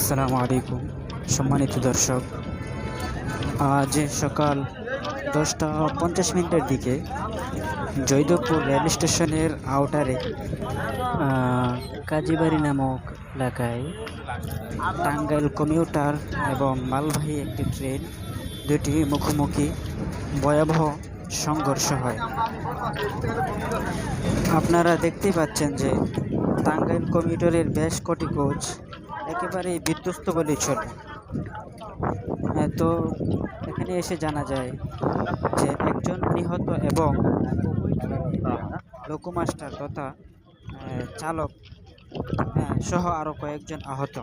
আসসালামু আলাইকুম, সম্মানিত দর্শক। আজ সকাল দশটা পঞ্চাশ মিনিটের দিকে জয়দেবপুর রেল স্টেশনের আউটারে কাজীবাড়ি নামক এলাকায় টাঙ্গাইল কমিউটার এবং মালবাহী একটি ট্রেন দুটি মুখোমুখি ভয়াবহ সংঘর্ষ হয়। আপনারা দেখতেই পাচ্ছেন যে টাঙ্গাইল কমিউটারের বেশ কটি কোচ একেবারেই বিধ্বস্ত বলেই চলে। হ্যাঁ, তো এখানে এসে জানা যায় যে একজন নিহত এবং লোকোমাস্টার তথা চালক আহ, সহ আরও কয়েকজন আহত।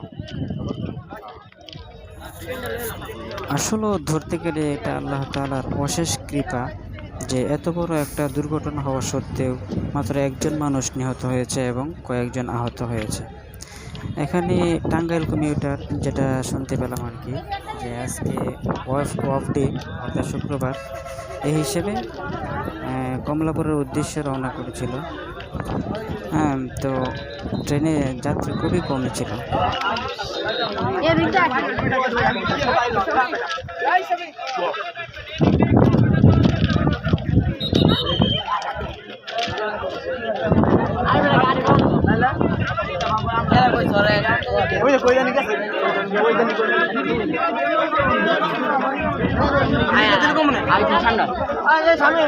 আসলে ধরতে গেলে এটা আল্লাহ তাআলার অশেষ কৃপা যে এত বড় একটা দুর্ঘটনা হওয়া সত্ত্বেও মাত্র একজন মানুষ নিহত হয়েছে এবং কয়েকজন আহত হয়েছে। এখানে টাঙ্গাইল কমিউটার যেটা শুনতে পেলাম আর কি, যে আজকে অফ অফ ডে অর্থাৎ শুক্রবার, এই হিসেবে কমলাপুরের উদ্দেশ্যে রওনা করেছিল। হ্যাঁ তো ট্রেনে যাত্রী খুবই কমই ছিল। ওই যে কইরা নিকাছে ওই জানি ঠান্ডা সামনে